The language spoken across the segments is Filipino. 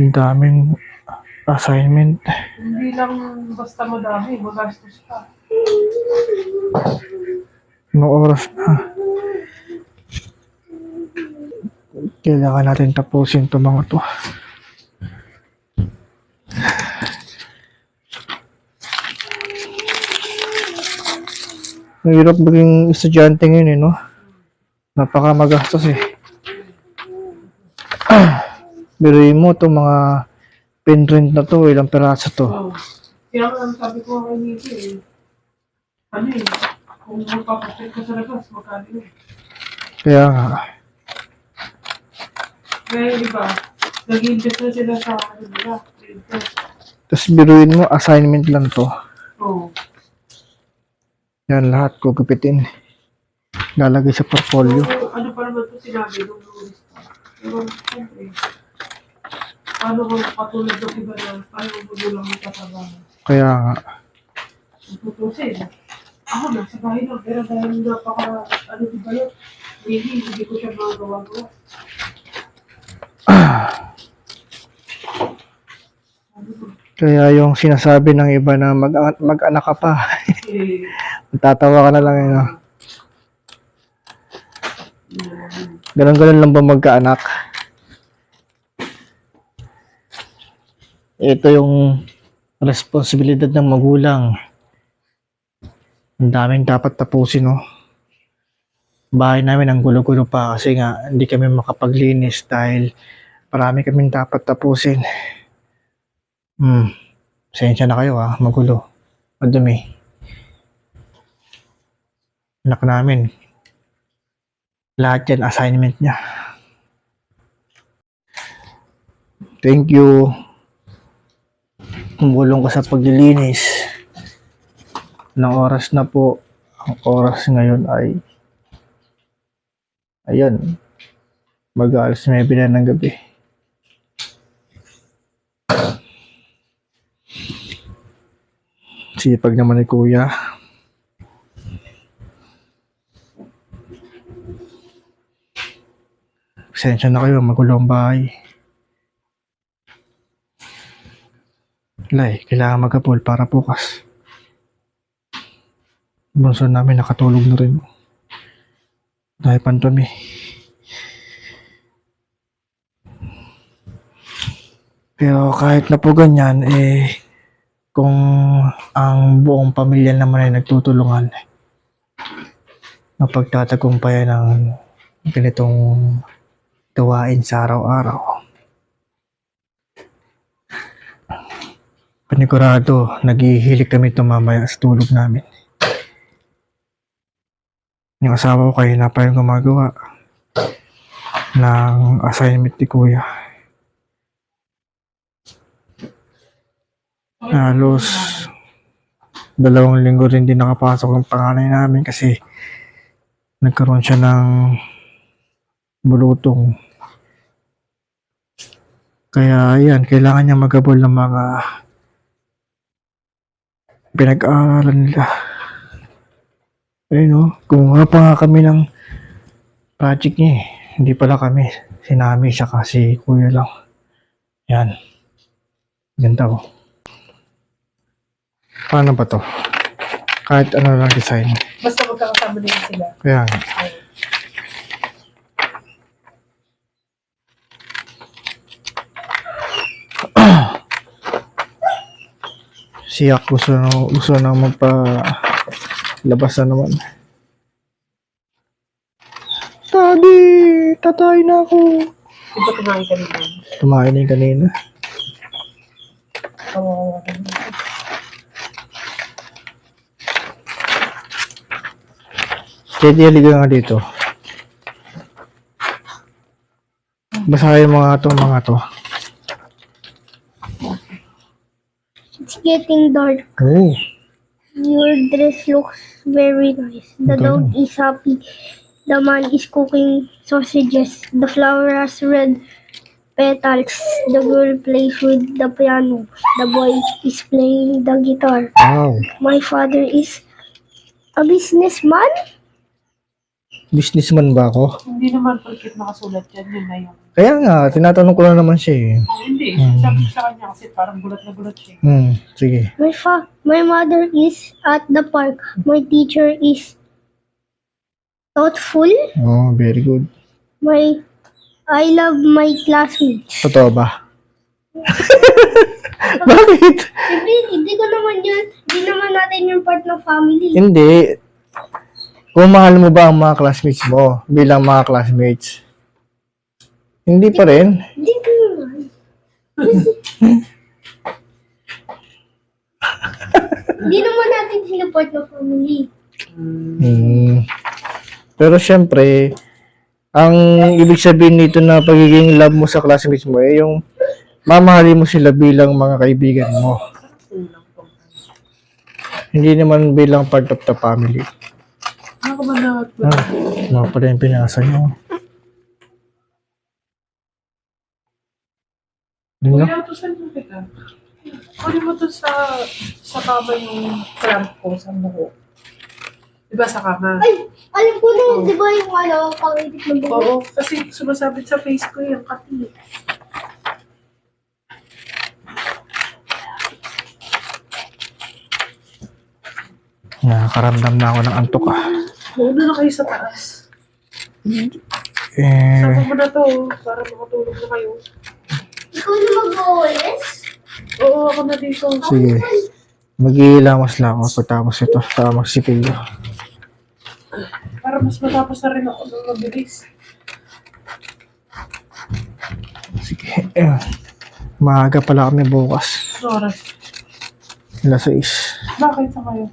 Ang daming assignment. Hindi lang basta madami, magastos ka. Anong oras na? Kailangan natin tapusin itong mga to. Mahirap maging estudyante ngayon eh, no? Napaka magastos eh. Biruin mo itong mga pen rent na to, ilang peraso to. Oh. Kaya nga, sabi ko kay Nicky eh. Ano eh, kung magpapapit ka sa labas, magkano yun? Kaya nga, Kaya di ba, nag-invest na sila sa ano nila. tapos biruin mo, assignment lang to. Oo. Yan lahat gugupitin. Lalagay sa portfolio. So, ano pa naman ito sinabi nung siyempre, paano kung katulad ng iba na ayaw mo lang magtatrabaho? Kaya nga, Tutusin. Ako na, sa bahay lang. Pero dahil napaka, ano di ba yun? Maybe, hindi ko siya magagawa-gawa. kaya yung sinasabi ng iba na mag mag-anak ka pa, Eh, tatawa ka na lang yun. No? Ganun-ganun lang ba magkaanak? Ito yung responsibilidad ng magulang. Ang daming dapat tapusin, no? Bahay namin ang gulo-gulo pa kasi nga hindi kami makapaglinis dahil marami kaming dapat tapusin. Hmm. Pasensya na kayo ha, magulo. Madumi. Anak namin. Lahat yan assignment niya. Thank you. Tumulong ka sa paglilinis. Ng oras na po. Ang oras ngayon ay ayun. Mag-aalas 9 na ng gabi. Sipag naman ni kuya. Pasensya na kayo, magulo ang bahay. Lay, kailangan magkapul para bukas. Bunso namin nakatulog na rin. Dahil pantumi. Pero kahit na po ganyan, eh, kung ang buong pamilya naman ay nagtutulungan, mapagtatagumpayan ng ganitong gawain sa araw-araw. Panigurado, naghihilig kami tumamaya sa tulog namin. Yung asawa ko kayo na pa yung gumagawa ng assignment ni kuya. Halos dalawang linggo rin din nakapasok ang panganay namin kasi nagkaroon siya ng bulutong. Kaya yan, kailangan niya magabol ng mga pinag-aaralan nila. Ayun o, kumuha pa nga kami ng project niya eh. Hindi pala kami. Sinami siya kasi kuya lang. Yan. Ganda oh. Paano ba to? Kahit ano lang design. basta magkakasama din sila. Kaya nga. Siyak gusto na gusto na magpa labas na naman. Daddy! Tatay na ako! Di ba kumain ka nito? Tumain na yung kanina. Kawawa ka na. Teddy, halika nga dito. Basahin mo nga to, mga to. Getting dark. Oh, Your dress looks very nice. The Okay. dog is happy. The man is cooking sausages. The flower has red petals. The girl plays with the piano. The boy is playing the guitar. wow. My father is a businessman. Businessman ba ako? Hindi naman porkit nakasulat yan, yun na yung Kaya nga, tinatanong ko lang naman siya eh. Hindi, Hmm. sabi ko sa kanya kasi parang gulat na gulat siya. Hmm, sige. My fa my mother is at the park. My teacher is thoughtful. Oh, very good. My I love my classmates. Totoo ba? Bakit? Hindi, hindi ko naman yun. Hindi naman natin yung part ng family. Hindi. Kung mahal mo ba ang mga classmates mo bilang mga classmates? Hindi pa rin. Hindi ko. Hindi naman natin sila part ng family. Hmm. Pero syempre, ang ibig sabihin nito na pagiging love mo sa classmates mo eh yung mamahalin mo sila bilang mga kaibigan mo. Hindi naman bilang part of the family. Ako ba na? Ah, mga pala yung pinasa nyo. Yun na? Kuya, ito saan mo kita? Kunin mo to sa sa kama yung cramp ko sa buho. Di ba sa kama? Ay, alam ko na, di ba yung ano, pang-edit ng buhok? Oo, kasi sumasabit sa face ko yung kati. Nakakaramdam na ako ng antok ah. Mauna na kayo sa taas. Eh, Sama mo na to para makatulog na kayo. Ikaw na mag-OS? Oo, ako na dito. sige. Mag-iilamos lang ako pagtapos ito. Saka magsipilyo. Para mas matapos na rin ako ng mabilis. Sige. Eh, maaga pala kami bukas. Ano oras? Alas 6. Bakit sa kayo?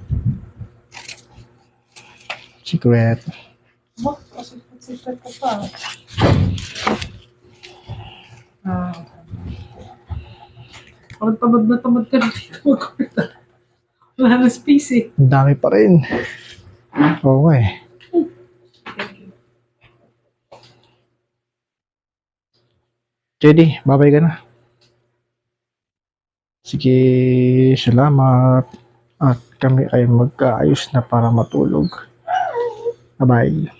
Secret. Secret ka pa. Ah. Parang tamad na tamad ka na. Wala na space eh. Ang dami pa rin. Oo eh. JD, babay ka na. Sige, salamat. At kami ay magkaayos na para matulog. Bye bye.